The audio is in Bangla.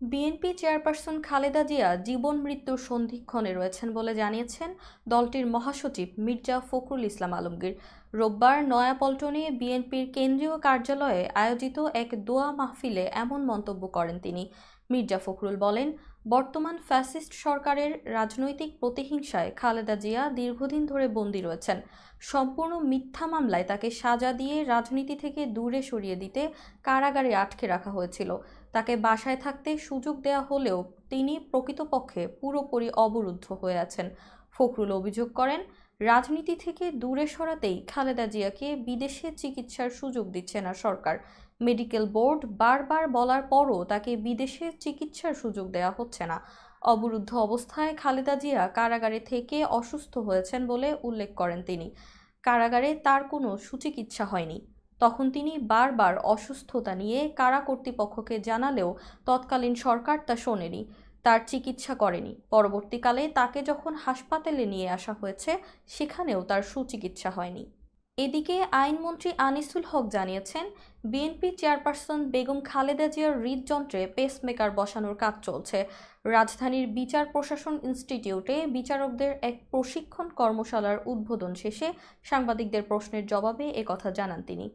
বিএনপি চেয়ারপারসন খালেদা জিয়া জীবন মৃত্যুর সন্ধিক্ষণে রয়েছেন বলে জানিয়েছেন দলটির মহাসচিব মির্জা ফখরুল ইসলাম আলমগীর। রোববার নয়াপল্টনে বিএনপির কেন্দ্রীয় কার্যালয়ে আয়োজিত এক দোয়া মাহফিলে এমন মন্তব্য করেন তিনি। মির্জা ফখরুল বলেন বর্তমান ফ্যাসিস্ট সরকারের রাজনৈতিক প্রতিহিংসায় খালেদা জিয়া দীর্ঘদিন ধরে বন্দী রয়েছেন। সম্পূর্ণ মিথ্যা মামলায় তাকে সাজা দিয়ে রাজনীতি থেকে দূরে সরিয়ে দিতে কারাগারে আটকে রাখা হয়েছিল। তাকে বাসায় থাকতে সুযোগ দেয়া হলেও তিনি প্রকৃতপক্ষে পুরোপুরি অবরুদ্ধ হয়ে আছেন। ফখরুল অভিযোগ করেন রাজনীতি থেকে দূরে সরাতেই খালেদা জিয়াকে বিদেশে চিকিৎসার সুযোগ দিচ্ছে না সরকার। মেডিকেল বোর্ড বারবার বলার পরও তাকে বিদেশে চিকিৎসার সুযোগ দেওয়া হচ্ছে না। অবরুদ্ধ অবস্থায় খালেদা জিয়া কারাগারে থেকে অসুস্থ হয়েছেন বলে উল্লেখ করেন তিনি। কারাগারে তার কোনো সুচিকিৎসা হয়নি। তখন তিনি বারবার অসুস্থতা নিয়ে কারা কর্তৃপক্ষকে জানালেও তৎকালীন সরকার তা শোনেনি। তার চিকিৎসা করেনি। পরবর্তীকালে তাকে যখন হাসপাতালে নিয়ে আসা হয়েছে, সেখানেও তার সুচিকিৎসা হয়নি। এদিকে আইনমন্ত্রী আনিসুল হক জানিয়েছেন, বিএনপি চেয়ারপারসন বেগম খালেদা জিয়ার হৃদযন্ত্রে পেসমেকার বসানোর কাজ চলছে। রাজধানীর বিচার প্রশাসন ইনস্টিটিউটে বিচারকদের এক প্রশিক্ষণ কর্মশালার উদ্বোধন শেষে সাংবাদিকদের প্রশ্নের জবাবে একথা জানান তিনি।